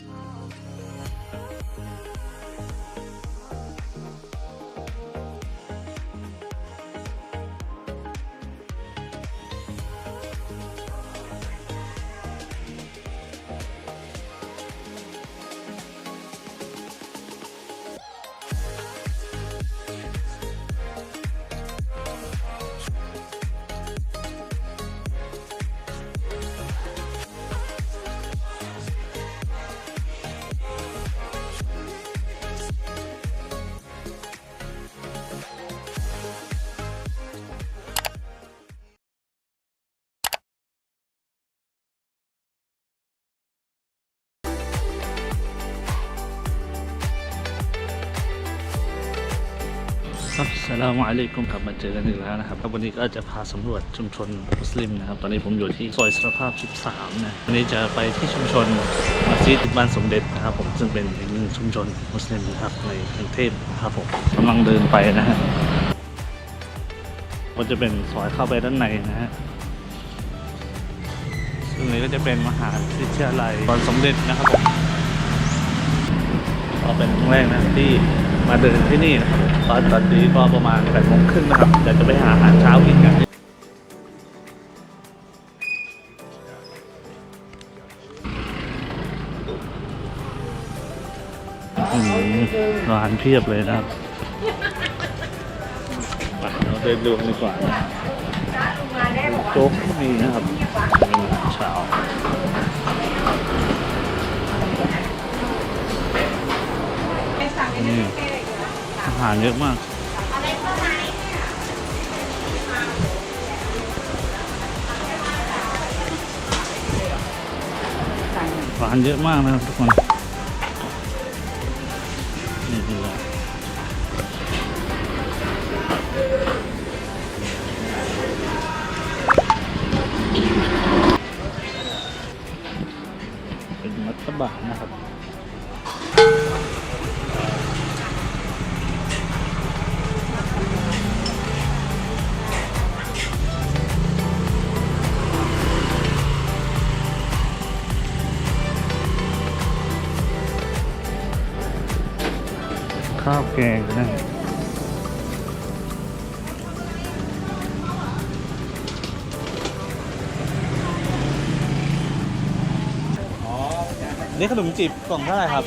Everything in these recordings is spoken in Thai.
ค ลามอะลัยกุมครับมาเจอกันอีกแล้วนะครับวันนี้ก็จะพาสำรวจชุมชนมุสลิมนะครับ ตอนนี้ผมอยู่ที่ซอยสรภาพ 13 นะวันนี้จะไปที่ชุมชนมัสยิดบ้านสมเด็จนะครับ ผมซึ่งเป็นอีกหนึ่งชุมชนมุสลิมนะครับในกรุงเทพนะครับผมกำลังเดินไปนะฮะก็จะเป็นซอยเข้าไปด้านในนะฮะซึ่งนี้ก็จะเป็นมหาวิทยาลัยตอนสมเด็จนะครับผมก็เป็นครั้งแรกนะที่ มาเดินที่นี่นะครับตอนตอนนี้ก็ประมาณแปดโมงครึ่งนะครับเดี๋ยวจะไปหาอาหารเช้ากินกันร้านเพียบเลยนะครับไปเราเดินดูดีกว่านะโจ๊กก็มีนะครับเป็นอาหารเช้านี่ หารเยอะมาก ร้านเยอะมากนะครับทุกคน นี่ขนมจีบกล่องเท่าไหร่ครับ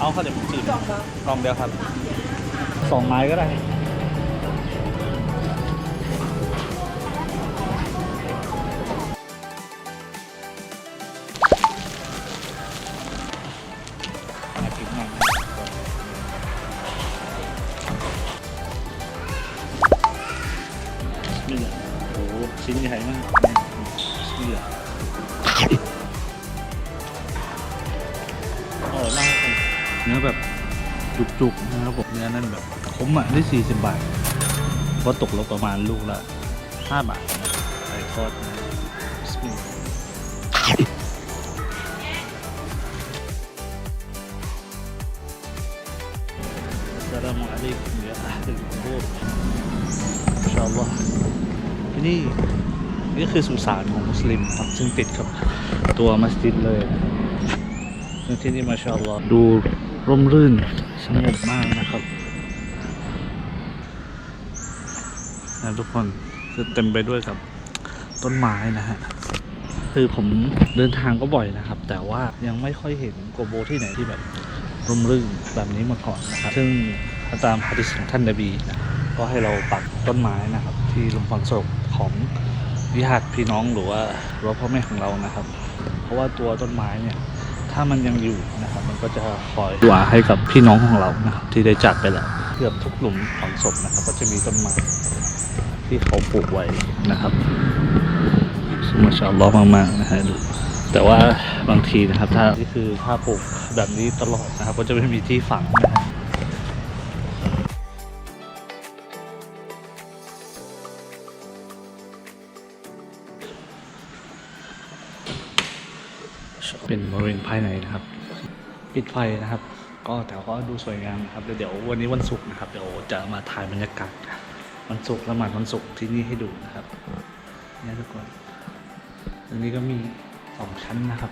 เอาขนมจีบกล่องเดียวครับสองไม้ก็ได้ อะได้ 40 บาทก็ตกลงประมาณลูกละ 5 บาทไก่ทอดนะสปินสลามุอะลัยกุมยาอัลกุบูรชาอัลลอฮ์ที่นี่นี่คือสุสานของมุสลิมครับซึ่งติดกับตัวมัสยิดเลยซึ่งที่นี่มาชาอัลลอฮ์ดูร่มรื่นสงบมากนะครับ นะทุกคนคือเต็มไปด้วยกับต้นไม้นะฮะคือผมเดินทางก็บ่อยนะครับ แต่ว่ายังไม่ค่อยเห็นโกโบที่ไหนที่แบบร่มรื่นแบบนี้มาก่อนนะครับซึ่งตามฮะดิษของท่านนบีนะก็ให้เราปักต้นไม้นะครับ ที่ลงฟังศพของวิหารพี่น้องหรือว่ารือว่าพ่อแม่ของเรานะครับ เพราะว่าตัวต้นไม้เนี่ยถ้ามันยังอยู่นะครับ มันก็จะคอยหวาให้กับพี่น้องของเรานะครับที่ได้จากไปแล้ว กือบทุกหลุมฝังศพนะครับ ก็จะมีต้นไม้ที่เขาปลูกไว้นะครับมาชาลลอมากๆนะฮะดูแต่ว่าบางทีนะครับ ถ้านี่คือถ้าปลูกแบบนี้ตลอดนะครับ ก็จะไม่มีที่ฝังนะฮะเป็นบริเวณภายในนะครับ ปิดไฟนะครับ ก็แต่ก็ดูสวยงามครับเดี๋ยววันนี้วันศุกร์นะครับเดี๋ยวจะมาถ่ายบรรยากาศวันศุกร์ละหมาดวันศุกร์ที่นี่ให้ดูนะครับนี่ทุกคนตรงนี้ก็มีสองชั้นนะครับ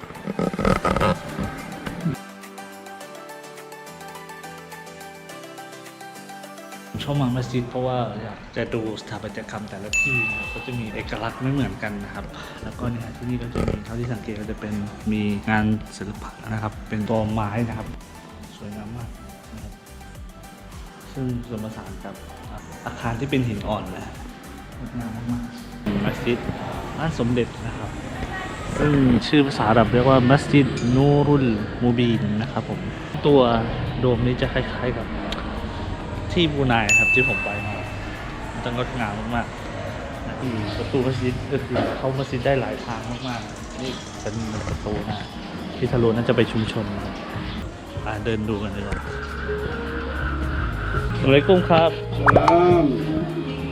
ชอบมามัสยิดเพราะว่าอยากจะดูสถาปัตยกรรมแต่ละที่ก็จะมีเอกลักษณ์ไม่เหมือนกันนะครับ แล้วก็เนี่ยที่นี่ก็จะมีเท่าที่สังเกตก็จะเป็นมีงานศิลปะนะครับ เป็นตัวไม้นะครับ ซึ่งผสมผสานกับอาคารที่เป็นหินอ่อนนะฮะงดงามมากๆมัสยิดบ้านสมเด็จนะครับซึ่งชื่อภาษาอาหรับเรียกว่ามัสยิดนูรุลมูบีนนะครับผมตัวโดมนี้จะคล้ายๆกับที่บรูไนครับที่ผมไปมามันจะงดงามมากๆนะที่ประตูมัสยิดก็คือเข้ามัสยิดได้หลายทางมากๆนี่เป็นประตูนะที่ทะลุนั่นจะไปชุมชนนะครับอ่าเดินดูกันเลยครับ อะไรกุ้มครับ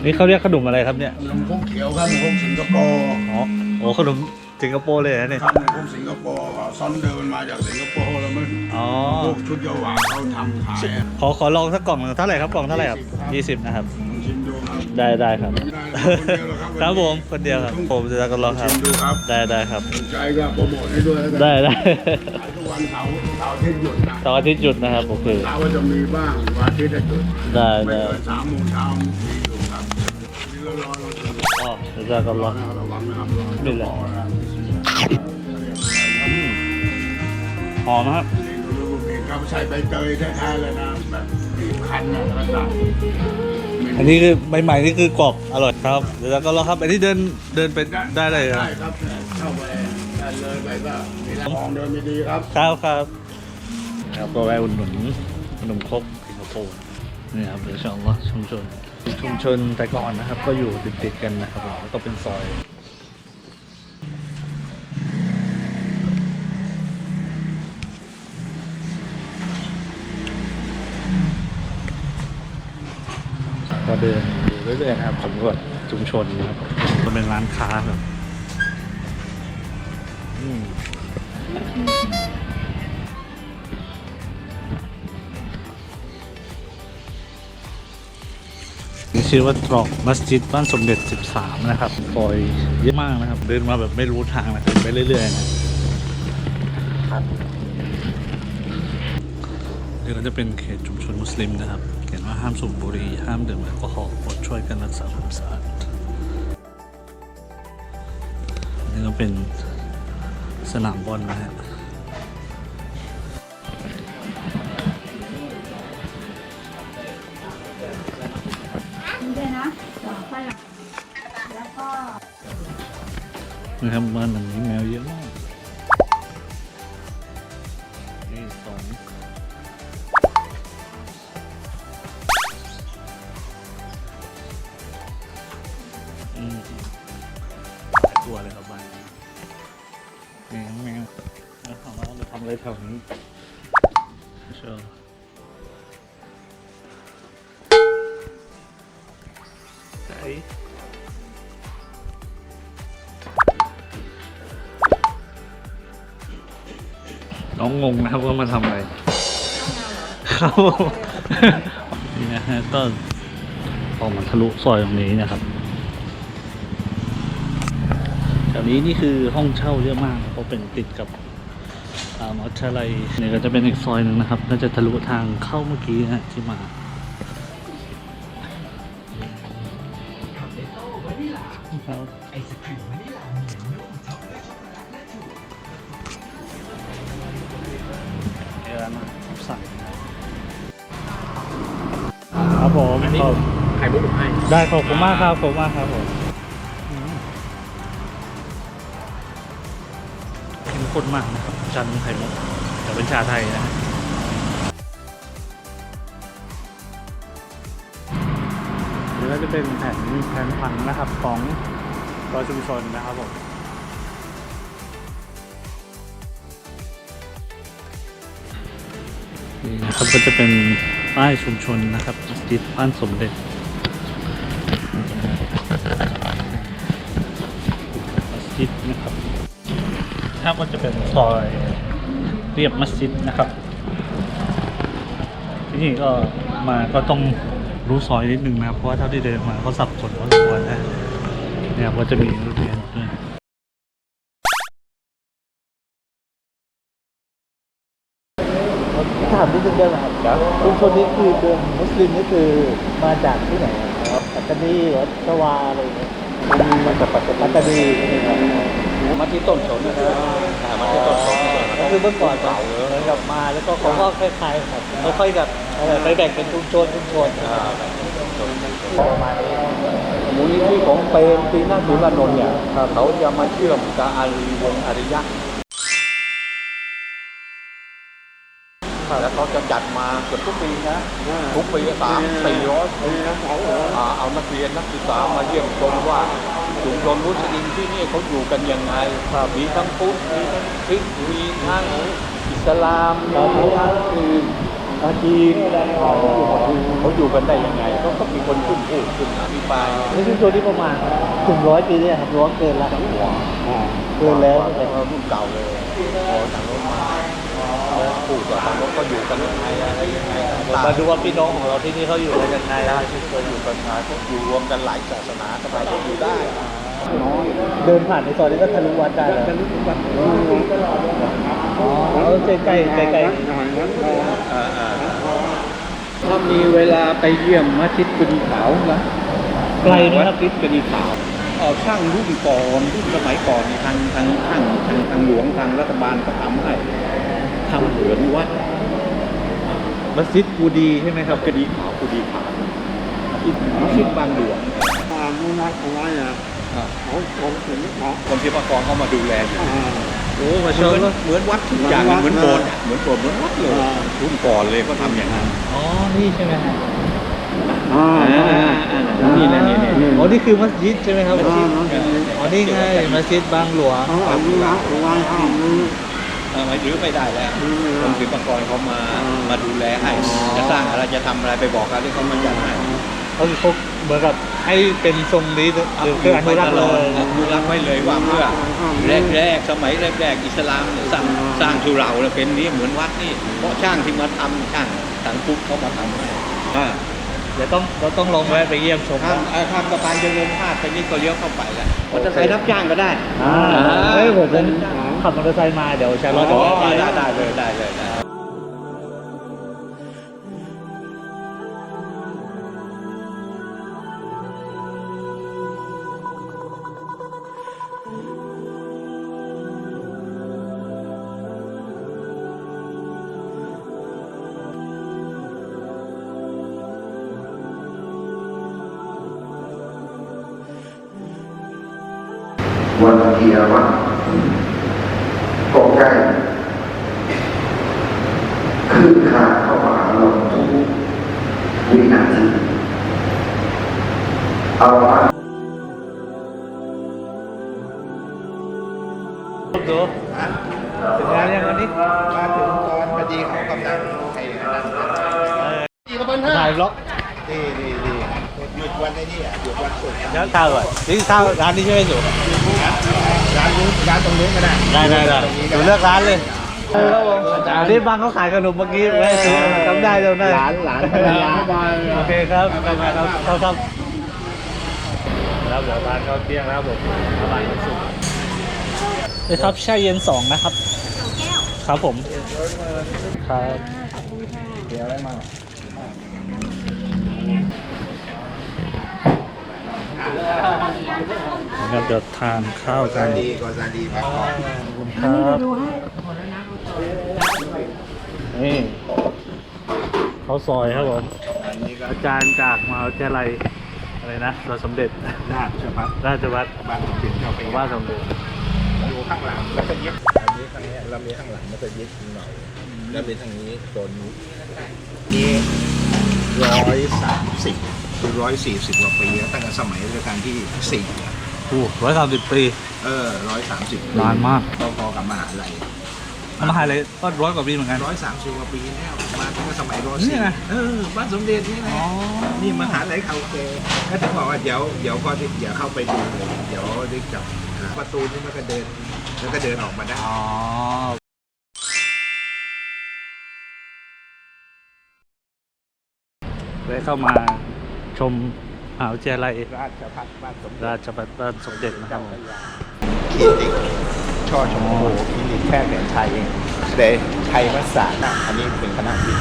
นี่เขาเรียกขนมอะไรครับเนี่ยขนมพกเขียวครับขนมพกสิงคโปร์อ๋อโอ้ขนมสิงคโปร์เลยนะเนี่ยครับขนมพกสิงคโปร์ซอนเดินมาจากสิงคโปร์แล้วมันอ๋อพวกชุดเยาวาเขาทำขายอะขอขอลองสักกล่องหนึ่งเท่าไหร่ครับกล่องเท่าไหร่ครับยี่สิบนะครับชิมดูครับได้ได้ครับได้ครับคนเดียวเหรอครับครับผมคนเดียวครับผมจะก็ลองครัชิบมดูครับได้ได้ครับสนใจก็โปรโมทให้ด้วยแล้วกันได้ได้ขายทุกวันเสาร์ เสาร์อาทิตย์หยุดนะเสาร์อาทิตย์หยุดนะครับโอเคเสาร์ก็จะมีบ้างวันอาทิตย์จะหยุดได้ไม่ได้เกินสามโมงเช้ามีอยู่ครับนี่เรารอเราจะอ๋อจะก็ลองระวังนะครับรอไม่เป็นไรรอนะครับอืมหอมนะครับครับใส่ใบเตยแท้ๆเลยนะแบบบีบคั้นนะแล้วก็ใส่อันนี้คือใหม่ๆนี่คือกรอบอร่อยครับเดี๋ยวก็ลองครับอันนี้เดินเดินไปได้เลยครัได้บครับเข้าไปได้เลยไปก็มีร้านของเดินไม่ดีครับครับครับ ครับก็แวะอุดหนุนขนมครกสิงคโปร์นี่ครับเดี๋ยวชมว่าชุมชน ชุมชนแต่ก่อนนะครับ ก็อยู่ติดๆกันนะครับผมแล้วก็เป็นซอยก็เดินอยู่เรื่อยๆนะครับสำรวจชุมชนนะครับก็เป็นร้านค้าแบบอืม ชื่อว่าตรอกมัสยิดบ้านสมเด็จ 13 นะครับซอยเยอะมากนะครับ เดินมาแบบไม่รู้ทางนะครับไปเรื่อยๆนะเดี๋ยวเราจะเป็นเขตชุมชนมุสลิมนะครับ เขียนว่าห้ามสูบบุหรี่ห้ามดื่มแอลกอฮอล์โปรดช่วยกันรักษาความสะอาดนี่ก็เป็นสนามบอลนะฮะ นะครับบ้านหลังนี้แมวเยอะมาก นี่สองอืมหลายตัวเลยครับบ้านนี้แมวแมวแล้วถามว่าเราทำอะไรแถวนี้ น้องงงนะครับว่ามาทำอะไรครับผมนี่นะฮะก็ออกมาทะลุซอยตรงนี้นะครับแถวนี้นี่คือห้องเช่าเยอะมากเพราะเป็นติดกับอ่ามหาวิทยาลัยนี่ก็จะเป็นอีกซอยหนึ่งนะครับน่าจะทะลุทางเข้าเมื่อกี้นะฮะที่มา ได้ขอบคุณมากครับขอบคุณมากครับผมเข้มข้นมากนะครับจันทร์ไข่มุกแต่เป็นชาไทยนะฮะเดี๋ยวก็จะเป็นแผนแผนผังนะครับของซอยชุมชนนะครับผมนี่นะครับก็จะเป็นป้ายชุมชนนะครับมัสยิดบ้านสมเด็จ ซอยเรียบมัสยิดนะครับ ที่นี่ก็มาก็ต้องรู้ซอยนิดนึงนะเพราะว่าเท่าที่เดินมาก็สับสนพอสมควรนะเนี่ยก็จะมีโรงเรียนด้วยถามนิดนึงได้ไหมครับชุมชนนี้คือเดิมมุสลิมนี่คือมาจากที่ไหนครับปัตตานีหรือชวาอะไรอย่างเงี้ยมาจากปัตตานีใช่ไหมครับมาที่ต้นสนนะครับ อ่ามาที่ต้นสนก็คือเมื่อก่อนเก่าเหมือนกับมาแล้วก็เขาก็คล้ายๆครับค่อยๆแบบเอ่อไปแบ่งเป็นชุมชนชุมชนประมาณนี้มูลนิธิของเปรมปีนาสุรานนท์เนี่ยเขาจะมาเชื่อมกับอารีวงศ์อริยะแล้วเขาจะจัดมาเกือบทุกปีนะทุกปีสามสี่ร้อยคนนะอ่าเอานักเรียนนักศึกษามาเยี่ยมชมว่า ชุมชนมุสลิมที่นี่เขาอยู่กันยังไงมีทั้งพุทธมีทั้งคริสต์มีทั้งอิสลามมีทั้งอื่นอาจีนเขาอยู่กันได้ยังไงเขาก็มีคนขึ้นพูดขึ้นอภิปรายในชุมชนที่ประมาณถึงร้อยปีเนี่ยครับร้อยเกินแล้วเกินแล้วใช่ไหมเออรุ่นเก่าเลย พอทางโน้นมาแล้วพูดกับทางโน้นก็อยู่กันยังไงอะไรยังไงต่างมาดูว่าพี่น้องของเราที่นี่เขาอยู่กันยังไงได้ที่เคยอยู่กันมาก็อยู่รวมกันหลายศาสนาทำไมก็อยู่ได้เดินผ่านในซอยนี้ก็ทะลุวัดได้แล้วอ๋อเอาใกล้ใกล้ใกล้ใกล้อ่าอ่าถ้ามีเวลาไปเยี่ยมมัสยิดกดีขาวนะไกลนะคมัรับสยิดกดีขาวเออช่างรุ่นก่อนรุ่นสมัยก่อนนี่ทางทางทางทางทางหลวงทางรัฐบาลก็ทำให้ ทำเหมือนวัดมัสยิดกูดีใช่ไหมครับกดีขาวกดีขาวที่มัสยิดบางหลวงความมุ่งมั่นของเราเนี่ยอ่าเขาผมถึงเขาคนที่ประกองเขามาดูแลอยู่โอ้มาเหชมืมอนว่าเหมือนวัดทุกอย่างเหมือนวัดเหมือนโบสถ์อะเหมือนโบสถ์เหมือนวัดเลยรุ่นก่อนเลยก็ทำอย่างนั้นอ๋อนี่ใช่ไหมฮะอ่านี่แหละนี่นี่อ๋อนี่คือมัสยิดใช่ไหมครับอ่าอ๋อนี่ไงมัสยิดบางหลวงเขาอนุรักษ์เอาไว้ห้ามมือ เออไม่รื้อไม่ได้แล้วรื้อไม่ได้กรมศิลปากรเขามาอ่ามมาดูแลให้จะสร้างอะไรจะทำอะไรไปบอกเขาที่เขามาจัดให้ก็คือเขาเหมือนกับให้เป็นทรงนี้หรือคืออนุรักษ์เลยอนุรักษ์ไว้เลยว่าเพื่อแรกแรกๆสมัยแรกแรกๆอิสลามเนี่ยสร้างสร้างสุเหร่าเนี่ยเป็นนี้เหมือนวัดนี่เพราะช่างที่มาทำช่างสังคุกเขามาทำให้อ่า เดี๋ยวต้องเราต้องลองแวะไปเยี่ยมชมข้ามเอ่อข้ามสะพานเจริญพาดไปนี่ก็เลี้ยวเข้าไปแล้วมอเตอร์ไซค์รับจ้างก็ได้ อ่าเฮ้ยผมผม ขับมอเตอร์ไซค์มาเดี๋ยวชาร์ลอตจะอ๋อแวะไปได้ได้เลยได้เลยได้วันเกียรติ ก็ใกล้ขึ้นคานเข้ามาหาเราทุกวินาทีเอาละดูถึงงานยังวันนี้มาถึงตอนพอดีเขากำลังให้นั่นสี่กับพันห้าถ่ายบล็อกนี่นี่นี่หยุดวันไอ้นี่อะหยุดวันศุกร์แล้วข้าวก่อนนี่ข้าวร้านนี้ใช่ไหมสุ ร้านนู้นร้านตรงนู้นก็ได้ได้ได้ได้ตรงนี้ดูเลือกร้านเลยอันนี้บางเขาขายขนมเมื่อกี้แวะซื้อจำได้จำได้หลานหลานภรรยาโอเคครับกลับมาครับเข้าครับแล้วเดี๋ยวทานข้าวเที่ยงนะครับผมประมาณวันศุกร์เลยครับแช่เย็นสองนะครับครับผมครับเดี๋ยวอะไรมา ครับเดี๋ยวทานข้าวกันดีกว่าซาดีพักผ่อนครับนี่ข้าวซอยครับผมอันนี้ก็อาจารย์จากมหาวิทยาลัยอะไรนะเราสมเด็จราชพัฒราชวัตรบ้านของจิตเข้าไปว่าสมเด็จอยู่ข้างหลังแล้วก็ยึดอันนี้ข้างนี้เรามีข้างหลังแล้วก็ยึดหน่อยแล้วมีทางนี้โซนนู้นนี่ร้อยสามสิบ คือร้อยสี่สิบกว่าปีแล้วตั้งแต่สมัยรัชกาลที่สี่อะโอ้ร้อยสามสิบปีเออร้อยสามสิบนานมากพอๆกับมหาลัยมหาลัยก็ร้อยกว่าปีเหมือนกันร้อยสามสิบกว่าปีแล้วมาตั้งแต่สมัยรนี่สี่ไงเออบ้านสมเด็จนี่นะอ๋อนี่มหาลัยเขาเกก็ถึงบอกว่าเดี๋ยวเดี๋ยวก็เดี๋ยวเข้าไปดูเลยเดี๋ยวได้จับประตูนี่มันก็เดินแล้วก็เดินออกมาได้อ๋อได้เข้ามา ชมมหาวิทยาลัยราชพัฒบ้านสมเด็จราชบัณฑิตบ้านสมเด็จนะครับผมคลินิกช่อชมพูคลินิกแพทย์แผนไทยแต่ไทยมัสสาน่ะอันนี้เป็นคณะบิน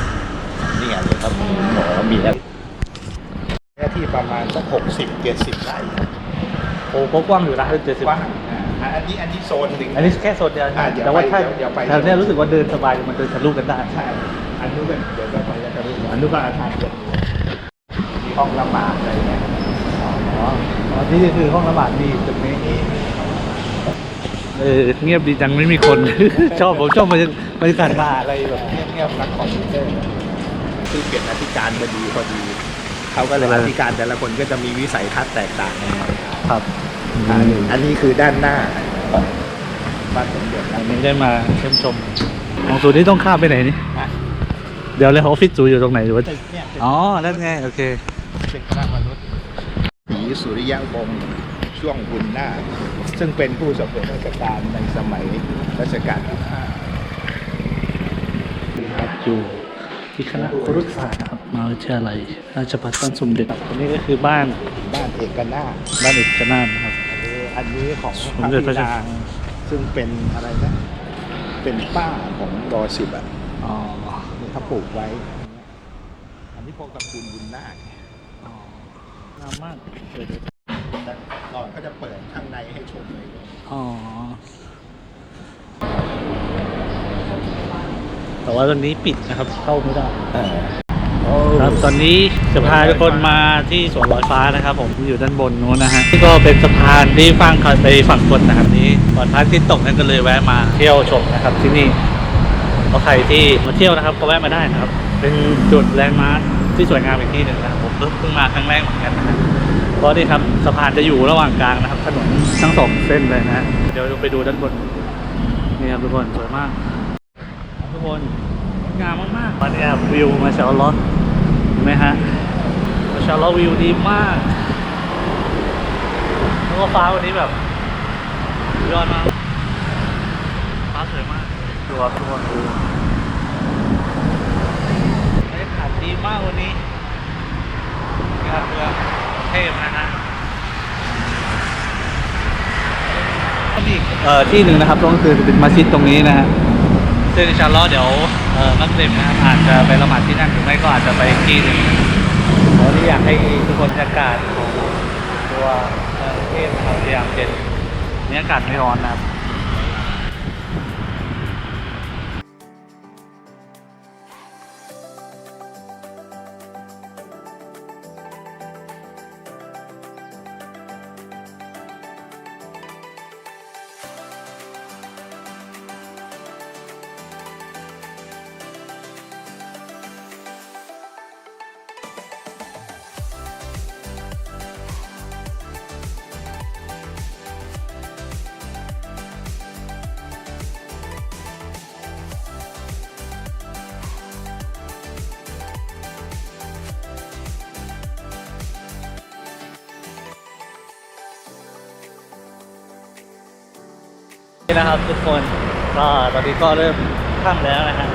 นี่ไงเลยครับหมอมีแล้วเนื้อที่ประมาณสักหกสิบเจ็ดสิบไร่โอ้ก็กว้างอยู่นะเจ็ดสิบกว้างอ่าอันนี้อันนี้โซนหนึ่ง อันนี้แค่โซนเดียวอะเดี๋ยวแต่ว่าถ้าไปเดี๋ยวไป แถวเนี้ยรู้สึกว่าเดินสบายมันเดินทะลุกันได้ ใช่อันนู้นเป็นเดี๋ยวจะไปแล้วจะรู้อันนู้นก็อาคารเกิดมี ห้องละหมาดอะไรเงี้ยอ๋ออ๋อนี่คือห้องระบาดนี่ตรงนี้เออเงียบดีจังไม่มีคน ชอบผมชอบบรรยากบรรยากาศมาอะไรแบบเงียบๆนักคอมพิวเตอร์คือเปลี่ยนอธิการบดีพอดีเขาก็เลยอธิการแต่ละคนก็จะมีวิสัยทัศน์แตกต่างกันไปครับอันนี้อันนี้คือด้านหน้าของบ้านสมเด็จอันนี้ได้มาเยี่ยมชมของสูนี้ต้องข้ามไปไหนนี่อะเดี๋ยวเลยออฟฟิศสูอยู่ตรงไหนหรือว่าตึกเนี่ยตึกอ๋อนั่นไงโอเค ตึกคณะมนุษย์ศรีสุริยะวงศ์ช่วงบุญนาคซึ่งเป็นผู้สำเร็จราชการในสมัยรัชกาลที่ห้าครับอยู่ที่คณะครุศาสตร์นะครับมหาวิทยาลัยราชภัฏบ้านสมเด็จครับตรงนี้ก็คือบ้านบ้านเอกนาถบ้านเอกชนาถนะครับอันนี้ของสมเด็จพระเจ้านางซึ่งเป็นอะไรนะเป็นป้าของรอสิบอะอ๋อนี่เขาปลูกไว้ อันนี้พวกตระกูลบุญนาคอ๋อ งามมากเดี๋ยวแต่ก่อนเขาจะเปิดข้างในให้ชมเลยๆอ๋อ แต่ว่าตอนนี้ปิดนะครับ เข้าไม่ได้ครับตอนนี้จะพาทุกคนมาที่สวนลอยฟ้านะครับ ผมอยู่ด้านบนนู้นนะฮะนี่ก็เป็นสะพานที่ฟังไปฝั่งทนนะครับนี้ก่อนพระอาทิตย์ตกนั้นก็เลยแวะมาเที่ยวชมนะครับที่นี่ก็ใครที่มาเที่ยวนะครับก็แวะมาได้นะครับ เป็นจุดแลนด์มาร์คที่สวยงามอีกที่หนึ่งนะครับผม เพิ่งมาครั้งแรกเหมือนกันนะฮะเพราะนี่ครับสะพานจะอยู่ระหว่างกลางนะครับ ถนนทั้งสองเส้นเลยนะฮะเดี๋ยวไปดูด้านบนนี่ครับทุกคนสวยมาก ทุกคนงามมากๆตอนนี้ครับวิวมาชาลอตเห็นไหมฮะมาชาลอตวิวดีมากแล้วก็ฟ้าวันนี้แบบสุดยอดมากฟ้าสวยมากดูครับทุกคนดูบรรยากาศดีมากวันนี้ งานเมืองเทพนะฮะก็มีอีกเอ่อที่หนึ่งนะครับก็คือเป็นมัสยิดตรงนี้นะฮะซึ่งอินชาอัลลอฮ์เดี๋ยวเอ่อมัสลิมนะครับอาจจะไปละหมาดที่นั่นหรือไม่ก็อาจจะไปอีกที่หนึ่งวันนี้อยากให้ทุกคนบรรยากาศของตัวเอ่อประเทศนะครับพยายามเย็นนี่อากาศไม่ร้อนนะครับ นะครับทุกคนก็ตอนนี้ก็เริ่มค่ำแล้วนะฮะ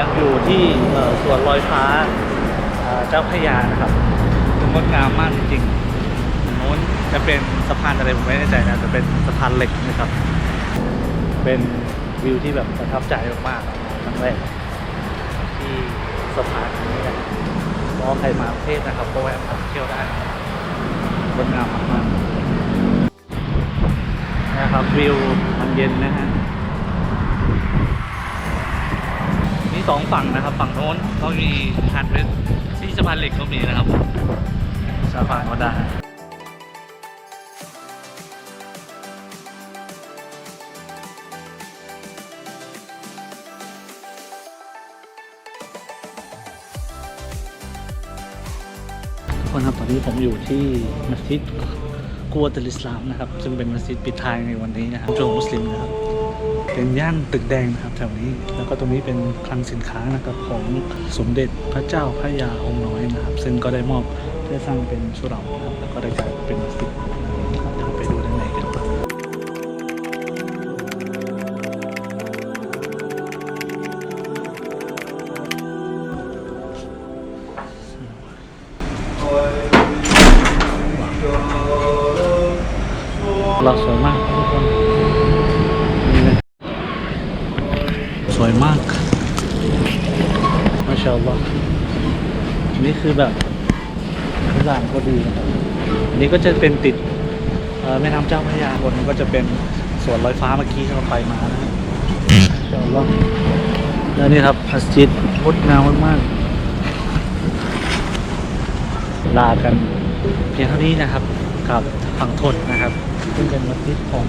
ยังอยู่ที่เอ่อสวนลอยฟ้าเจ้าพยานะครับงดงามมากจริงๆโน้นจะเป็นสะพานอะไรผมไม่แน่ใจนะแต่เป็นสะพานเหล็กนะครับ เป็นวิวที่แบบประทับใจมากๆครั้งแรกที่สะพานนี้นะก็ใครมากรุงเทพนะครับก็แวะมาเที่ยวได้งดงามมากๆ นะครับวิวมันเย็นนะฮะมีสองฝั่งนะครับ ฝั่งโน้นก็มีหาดเพชรที่สะพานเหล็กก็มีนะครับสะพานก็ได้คนครับตอนนี้ผมอยู่ที่มัสยิด กัวตุลิสลามนะครับซึ่งเป็นมัสยิดปิดท้ายในวันนี้นะครับช่วมุสลิมนะครับเป็นย่านตึกแดงนะครับแถวนี้แล้วก็ตรงนี้เป็นคลังสินค้านะครับของสมเด็จพระเจ้าพระยาองค์น้อยนะครับ ซึ่งก็ได้มอบได้สร้างเป็นสุเหร่านะครับแล้วก็ได้กลายเป็นมัสยิด แบบทุกอย่างก็ดีนะครับอันนี้ก็จะเป็นติดแม่น้ำเจ้าพระยาบนก็จะเป็นสวนลอยฟ้าเมื่อกี้ที่เราไปมานะฮะมาชาอัลลอฮ์แล้วนี่ครับมัสยิดงดงามมากๆลากันเพียงเท่านี้นะครับกับฝั่งทนนะครับซึ่งเป็นมัสยิดของ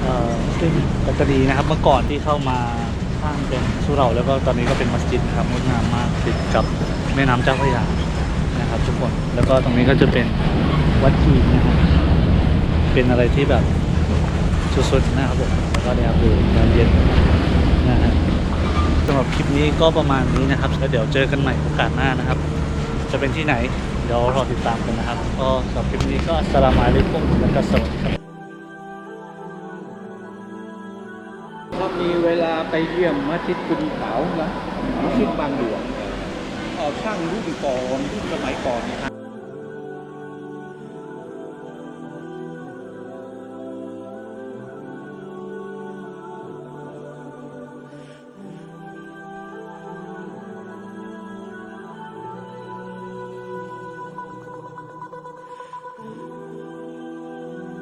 เอ่อซึ่งปัตตานีนะครับ เมื่อก่อนที่เข้ามาสร้างเป็นสุเหร่าแล้วก็ตอนนี้ก็เป็นมัสยิดนะครับงดงามมากติดกับ แม่น้ำเจ้าพระยานะครับทุกคนแล้วก็ตรงนี้ก็จะเป็นวัดจีนนะครับเป็นอะไรที่แบบสุดๆนะครับผมแล้วก็เนี่ยครับดูงานเย็นนะฮะสำหรับคลิปนี้ก็ประมาณนี้นะครับแล้วเดี๋ยวเจอกันใหม่โอกาสหน้านะครับ จะเป็นที่ไหนเดี๋ยวรอติดตามกันนะครับ ก็สำหรับคลิปนี้ก็สลามุอะลัยกุมและก็สวัสดีครับถ้ามีเวลาไปเยี่ยมมัสยิดกุดีขาวนะมัสยิดบางหลวงเอ่อ ช่างรุ่นก่อนรุ่นสมัยก่อนนะครับ